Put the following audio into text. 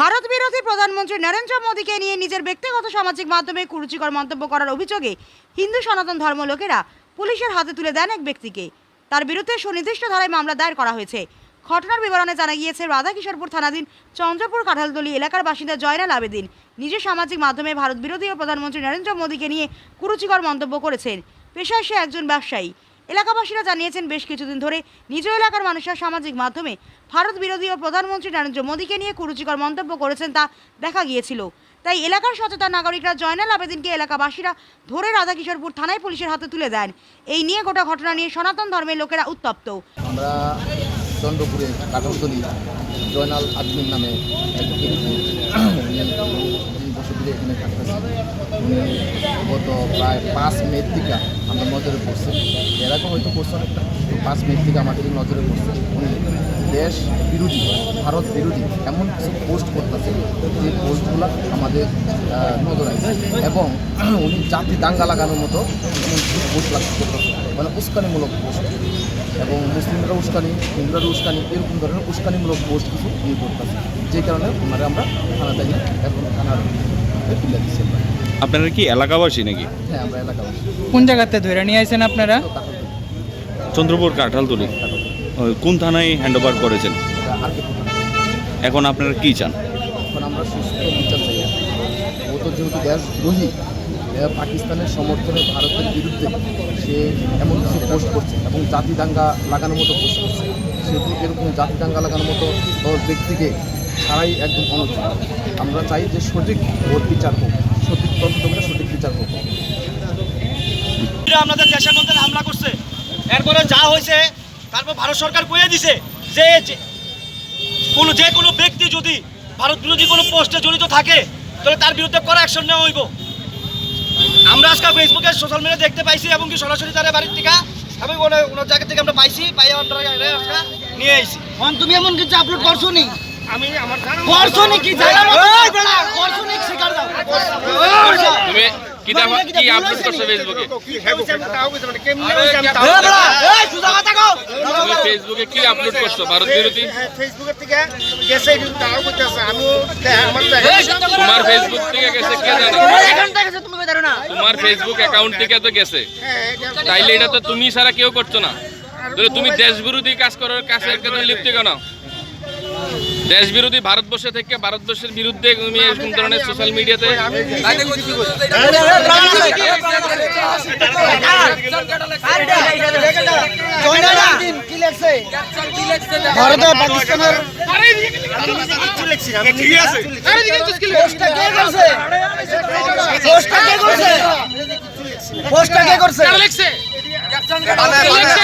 ভারত বিরোধী প্রধানমন্ত্রী নরেন্দ্র মোদীকে নিয়ে নিজের ব্যক্তিগত সামাজিক মাধ্যমে কুরুচিকর মন্তব্য করার অভিযোগে হিন্দু সনাতন ধর্ম লোকেরা পুলিশের হাতে তুলে দেন এক ব্যক্তিকে। তার বিরুদ্ধে সুনির্দিষ্ট ধারায় মামলা দায়ের করা হয়েছে। ঘটনার বিবরণে জানা গিয়েছে, রাধাকিশোরপুর থানাধীন চন্দ্রপুর কাঁঠালতলি এলাকার বাসিন্দা জয়নাল আবেদিন নিজের সামাজিক মাধ্যমে ভারত বিরোধী ও প্রধানমন্ত্রী নরেন্দ্র মোদীকে নিয়ে কুরুচিকর মন্তব্য করেছেন। পেশায় সে একজন ব্যবসায়ী। এলাকাবাসীরা জানিয়েছেন, বেশ কিছুদিন ধরে নিজ এলাকার মানুষের সামাজিক মাধ্যমে ভারত বিরোধী ও প্রধানমন্ত্রী নরেন্দ্র মোদীকে নিয়ে কুরুচিকর মন্তব্য করেছেন তা দেখা গিয়েছিল। তাই এলাকার সচেতন নাগরিকরা জয়নাল আবেদিনকে এলাকাবাসীরা ধরে রাধাকিশোরপুর থানায় পুলিশের হাতে তুলে দেন। এই নিয়ে গোটা ঘটনা নিয়ে সনাতন ধর্মের লোকেরা উত্তপ্ত। আমরা চন্দ্রপুরে জয়নাল আদমিন নামে এক বসতিতে এখানে থাকতেছে। গত প্রায় পাঁচ মের থেকে আমরা নজরে পড়ছে। এরকম হয়তো পড়ছে অনেকটা পাঁচ মের থেকে আমাদের নজরে পড়ছে। উনি দেশ বিরোধী, ভারত বিরোধী এমন কিছু পোস্ট করতেছে যে পোস্টগুলো আমাদের নজরে এবং উনি জাতি দাঙ্গা লাগানোর মতো পোস্ট করতেছে। মানে উস্কানিমূলক পোস্ট এবং মুসলিমরা উস্কানি হিন্দুরা উস্কানি এরকম ধরনের উস্কানিমূলক পোস্ট কিছু ইয়ে করতেছে। যে কারণে ওনারা আমরা থানা তাই এখন থানার তুলে দিচ্ছি। আমরা আপনারা কি এলাকাবাসী নাকি? হ্যাঁ আমরা এলাকাবাসী। কোন জায়গাতে ধরে নিয়ে আইছেন আপনারা? চন্দ্রপুর কাঁঠালতলি। কোন থানায় হ্যান্ড ওভার করেছেন এখন আপনারা কি চান? এখন আমরা সুস্থ বিচার চাই। ও তো যেহেতু দেশদ্রোহী পাকিস্তানের সমর্থনে ভারতের বিরুদ্ধে সে এমন কিছু পোস্ট করছে এবং জাতি দাঙ্গা লাগানোর মতো পোস্ট করছে। সেহেতু এরকম জাতি দাঙ্গা লাগানোর মতো ব্যক্তিকে ছাড়াই একদম অনুচিত আমরা চাই যে সঠিক ওর বিচার হোক, সঠিক তদন্ত করে সঠিক বিচার হোক। আপনাদের দেশের মধ্যে হামলা করছে, এরপরে যা হয়েছে, তারপর ভারত সরকার কয়ে দিছে যে কোনো যে কোনো ব্যক্তি যদি ভারত বিরোধী কোনো পোস্টে জড়িত থাকে, তাহলে তার বিরুদ্ধে কড়া অ্যাকশন নেওয়া হইব। আমরা আজকে ফেসবুকে সোশ্যাল মিডিয়া দেখতে পাইছি এবং কি সরাসরি তার বাড়ির থেকে এবং ওনার ওনার জায়গা থেকে আমরা পাইছি পাই আমরা আজকে নিয়ে আইছি। তুমি এমন কিছু আপলোড করছ নি? আমি আমার করছ নি কি? জানা করছ নি? স্বীকার দাও। তুমি কি দাম কি আপলোড করছ ফেসবুকে এই সুজা কথা কও। তুমি ফেসবুকে কি আপলোড করছ? ভারত বিরোধী? ফেসবুকের থেকে গেছে তাও করতেছে আমিও আমার তোমার ফেসবুক থেকে গেছে কে জানে তুমি তোমার ফেসবুক অ্যাকাউন্ট থেকে তো গেছে তাইলে এটা তো তুমি ছাড়া কেউ করছ না তাহলে তুমি দেশ বিরোধী কাজ করার কাছে একদম লিপ্ত কেন দেশ বিরোধী ভারতবর্ষে থেকে ভারতবর্ষের বিরুদ্ধে তুমি এরকম ধরনের সোশ্যাল মিডিয়াতে ভারত আর পাকিস্তানের ঠিক আছে পোস্টটা কে করছে? পোস্টটা কে করছে? পোস্টটা কে করছে? লিখছে লিখছে